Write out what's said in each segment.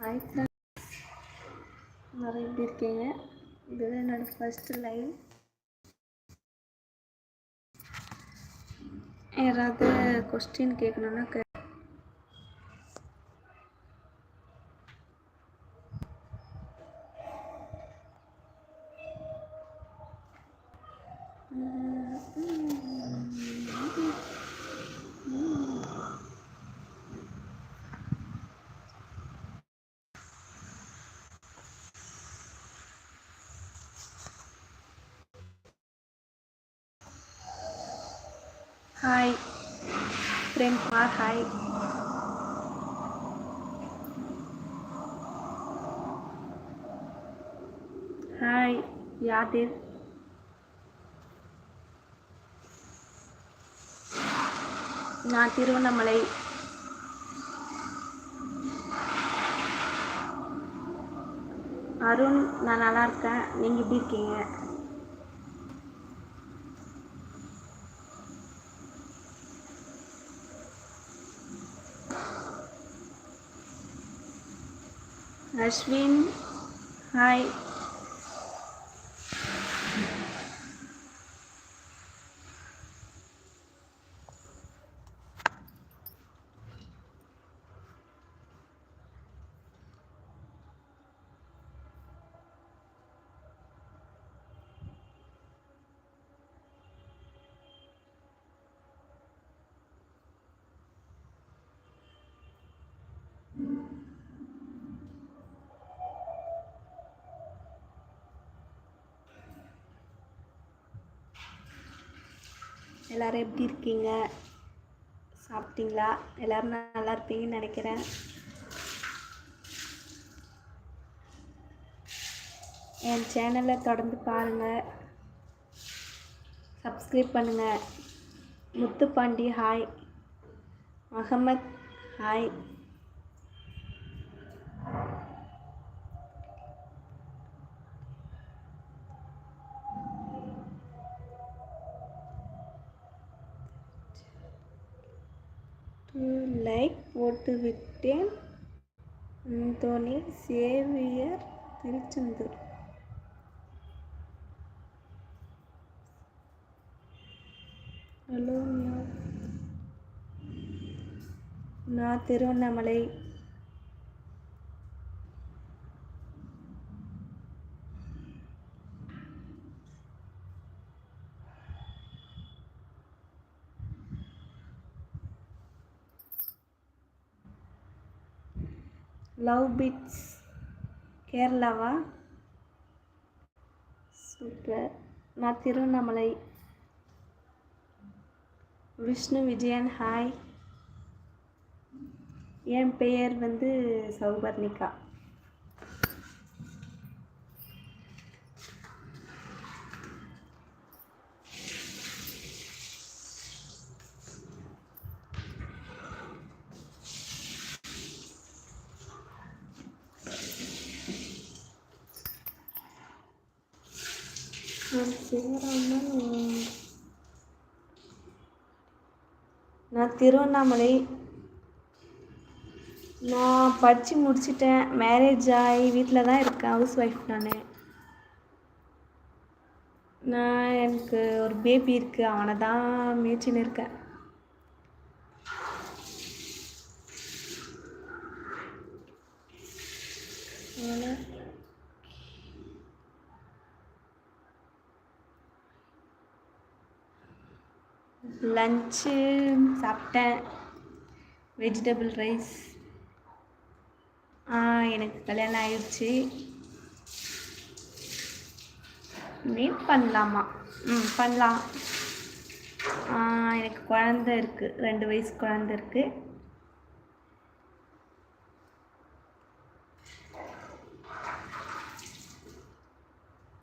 Hi friends நிறைய எப்படி இருக்கீங்க? இதுதான் என்னோட ஃபஸ்ட்டு லைவ் யாராவது கொஸ்டின் கேட்கணுன்னா K hi Prem Kumar hi hi Yathir நான் திருவண்ணாமலை. அருண் நான் நல்லா இருக்கேன். நீங்கள் எப்படி இருக்கீங்க? அஸ்வின் ஹாய் எல்லோரும் எப்படி இருக்கீங்க? சாப்பிட்டீங்களா? எல்லோரும் நல்லா இருப்பீங்கன்னு நினைக்கிறேன். என் சேனலை தொடர்ந்து பாருங்கள் சப்ஸ்கிரைப் பண்ணுங்கள் Muthupandi hi. Ahmed hi. Like போட்டுவிட்டேன். Dhoni Xavier Tiruchendur. Hello நான் திருவண்ணாமலை லவ் பிட்ஸ். கேரளாவா? சூப்பர். நான் திருவண்ணாமலை. விஷ்ணு விஜயன் ஹாய் என் பெயர் வந்து சௌபர்ணிகா நான் சிவராமன் நான் திருவண்ணாமலை. நான் படித்து முடிச்சிட்டேன். மேரேஜ் ஆகி வீட்டில் தான் இருக்கேன். ஹவுஸ் ஒய்ஃப் நான். நான் எனக்கு ஒரு பேபி இருக்குது அவனை தான் மேய்ச்சின்னு இருக்கேன் அவனை லஞ்சு சாப்பிட்டேன். Vegetable rice. எனக்கு கல்யாணம் ஆயிடுச்சு மீன் பண்ணலாமா? ம் பண்ணலாம். எனக்கு குழந்த இருக்குது ரெண்டு வயசு குழந்த இருக்குது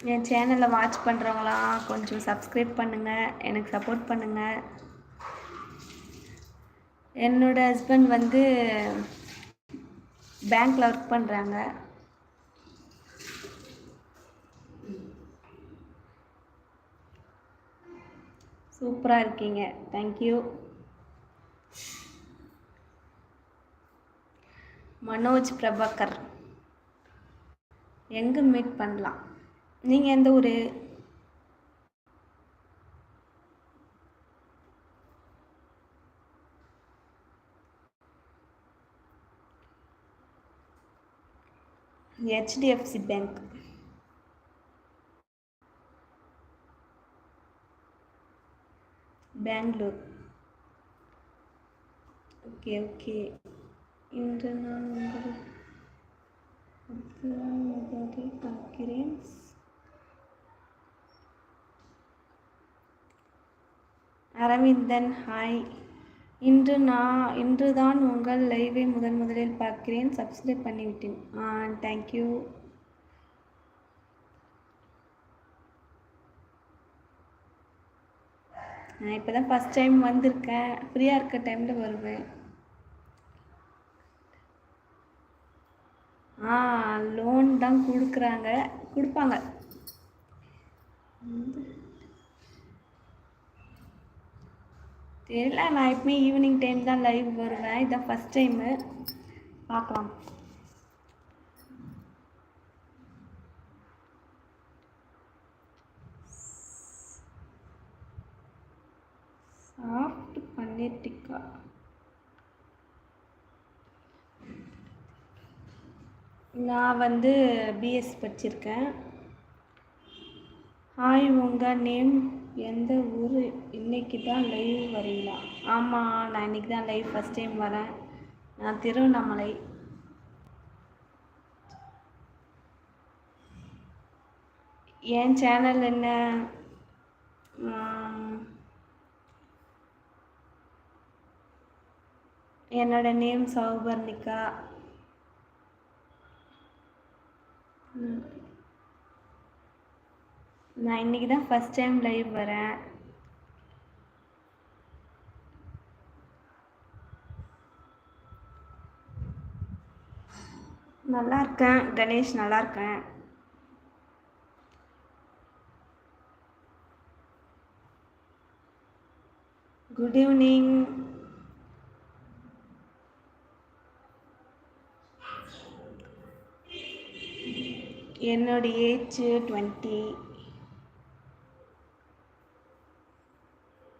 என் சேனலை வாட்ச் பண்ணுறவங்களாம் கொஞ்சம் சப்ஸ்கிரைப் பண்ணுங்கள் எனக்கு சப்போர்ட் பண்ணுங்கள் என்னோடய ஹஸ்பண்ட் வந்து பேங்க்கில் ஒர்க் பண்ணுறாங்க சூப்பராக இருக்கீங்க. Thank you Manoj Prabhakar. எங்கே மீட் பண்ணலாம்? நீங்கள் எந்த ஊர்? HDFC bank Bangalore okay okay இன்று நான் உங்களை முதலில் பார்க்கிறேன். அரவிந்தன் ஹாய் இன்று நான் இன்று தான் உங்கள் லைவை முதன் முதலில் பார்க்கிறேன். சப்ஸ்கிரைப் பண்ணிவிட்டேன் ஆ தேங்க்யூ நான் இப்போ தான் ஃபஸ்ட் டைம் வந்திருக்கேன். ஃப்ரீயாக இருக்க டைமில் வருவேன். ஆ லோன் தான் கொடுக்குறாங்க. கொடுப்பாங்க. தெரியல நான் எப்பவுமே ஈவினிங் டைம் தான் லைவ் வருவேன். இதான் ஃபஸ்ட் டைமு பார்க்கலாம். சாஃப்ட் பன்னீர் டிக்கா நான் வந்து பிஎஸ் படிச்சிருக்கேன். ஹாய் உங்கள் நேம் எந்த ஊர்? இன்னைக்கு தான் லைவ் வரீங்களா? ஆமாம் நான் இன்னைக்கு தான் லைவ் ஃபஸ்ட் டைம் வரேன். நான் திருவண்ணாமலை. என் சேனல் என்ன? என்னோட நேம் சௌபர்ணிகா. ம். நான் இன்னைக்கு தான் ஃபஸ்ட் டைம் லைவ் வரேன். நல்லா இருக்கேன். கணேஷ் நல்லா இருக்கேன். குட் ஈவினிங் என்னோட ஏஜ் டுவெண்ட்டி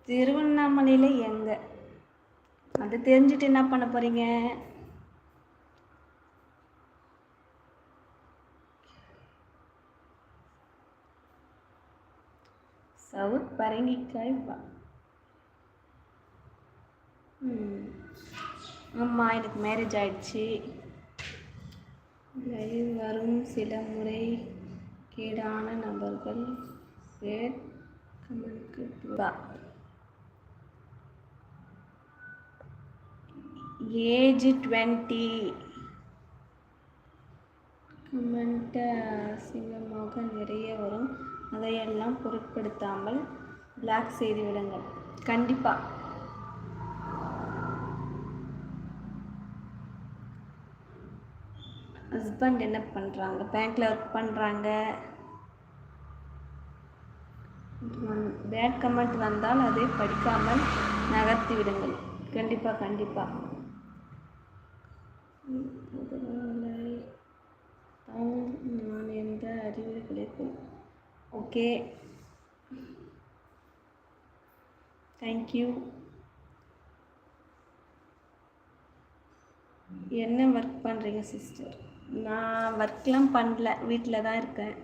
திருவண்ணாமலையில் எங்கே? அது தெரிஞ்சுட்டு என்ன பண்ண போகிறீங்க சவுத் பரங்கிக்காய் வா ஆமாம் எனக்கு மேரேஜ் ஆயிடுச்சு. லைவ் வரும் சில முறை கேடான நபர்கள் பேர் வா. Age twenty. கமெண்ட்டு அசிங்கமாக நிறைய வரும். அதையெல்லாம் பொருட்படுத்தாமல் பிளாக் செய்து விடுங்கள். கண்டிப்பாக ஹஸ்பண்ட் என்ன பண்ணுறாங்க பேங்க்கில் ஒர்க் பண்ணுறாங்க பேட் கமெண்ட் வந்தால் அதை படிக்காமல் நகர்த்தி விடுங்கள். கண்டிப்பாக கண்டிப்பாக நான் எந்த அறிவுரைகளுக்கும் ஓகே தேங்க்யூ என்ன ஒர்க் பண்ணுறீங்க சிஸ்டர் நான் ஒர்க்லாம் பண்ணல. வீட்டில் தான் இருக்கேன்.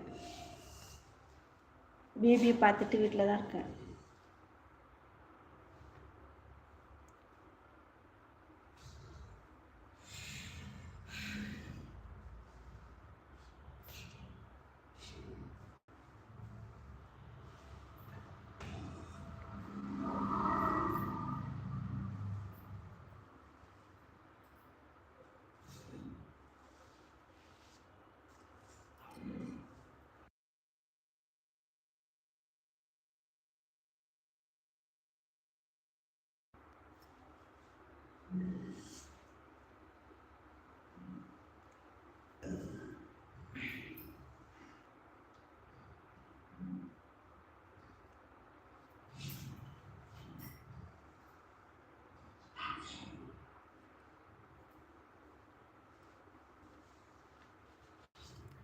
பேபியை பார்த்துட்டு வீட்டில் தான் இருக்கேன்.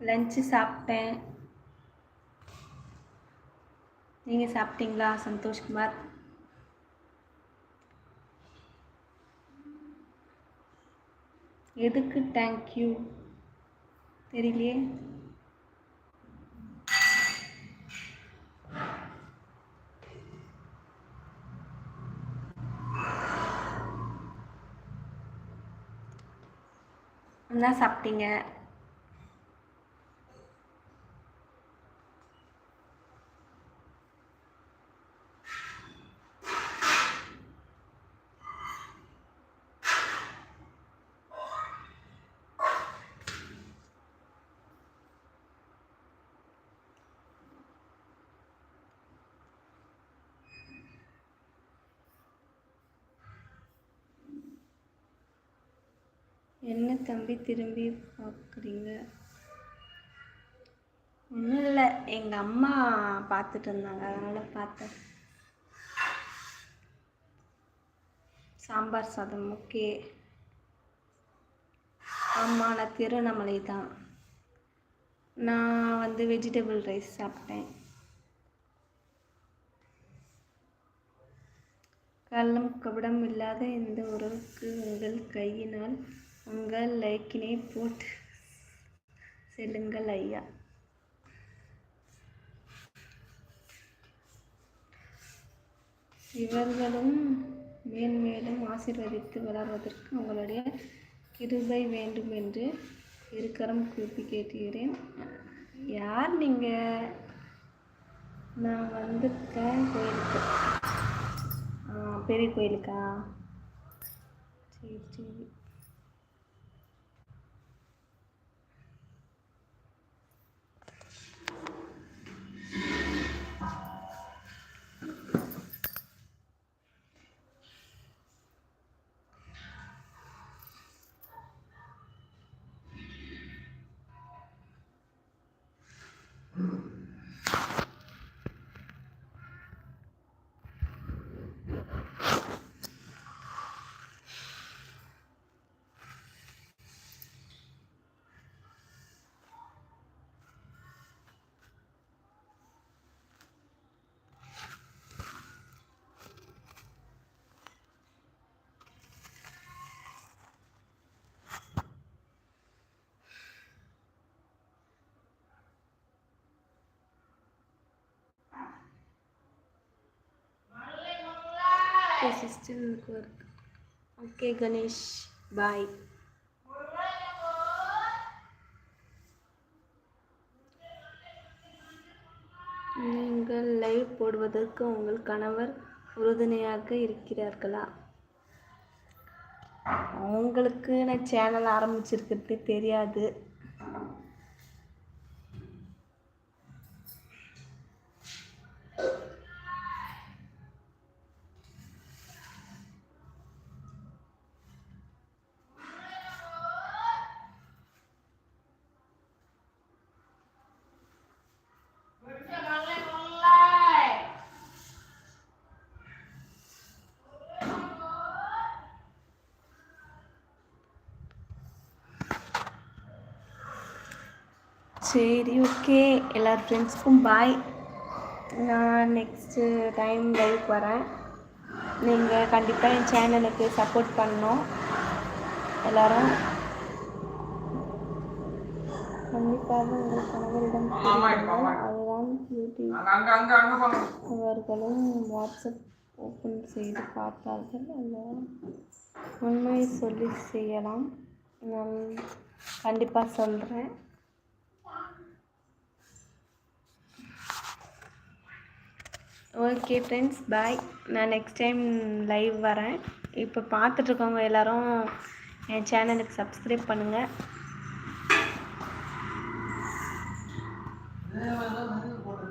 லஞ்சு சாப்பிட்டேன். நீங்கள் சாப்பிட்டீங்களா? சந்தோஷ்குமார் எதுக்கு தேங்க்யூ தெரியலையே. என்ன சாப்பிட்டீங்க? என்ன தம்பி திரும்பி பார்க்குறீங்க ஒன்றும் இல்லை. எங்கள் அம்மா பார்த்துட்டு இருந்தாங்க. அதனால் பார்த்தேன் சாம்பார் சாதம் ஓகே ஆமாம் நான் திருவண்ணாமலை தான். நான் வந்து வெஜிடபிள் ரைஸ் சாப்பிட்டேன். கள்ளம் கபடம் இல்லாத இந்த உறவுக்கு உங்கள் கையினால் உங்கள் லைக்கினை போட்டு செல்லுங்கள் ஐயா. இவர்களும் மேன்மேலும் ஆசீர்வதித்து வளர்வதற்கு உங்களுடைய கிருபை வேண்டும் என்று இருக்கரம் கூப்பி கேட்டுகிறேன். யார் நீங்கள் நான் வந்திருக்கேன் கோயிலுக்கு. பெரிய கோயிலுக்கா? சரி சரி. Sister work okay Ganesh bye நீங்கள் லைவ் போடுவதற்கு உங்கள் கணவர் உறுதுணையாக இருக்கிறார்களா? அவங்களுக்கு நான் சேனல் ஆரம்பிச்சிருக்கிறது தெரியாது. சரி ஓகே எல்லார் ஃப்ரெண்ட்ஸ்க்கும் பாய் நான் நெக்ஸ்ட்டு டைம் லைவ் வரேன். நீங்கள் கண்டிப்பாக என் சேனலுக்கு சப்போர்ட் பண்ணணும். எல்லாரும். கண்டிப்பாக உங்கள் கணவரிடம். அதுதான் யூடியூப் அவர்களும் வாட்ஸ்அப் ஓப்பன் செய்து பார்த்தார்கள். அல்லவா உண்மையை சொல்லி செய்யலாம். நான் கண்டிப்பாக சொல்கிறேன் ஓகே ஃப்ரெண்ட்ஸ் பாய் நான் நெக்ஸ்ட் டைம் லைவ் வரேன். இப்போ பார்த்துட்ருக்கவங்க எல்லோரும் என் சேனலுக்கு சப்ஸ்கிரைப் பண்ணுங்கள் போட்டு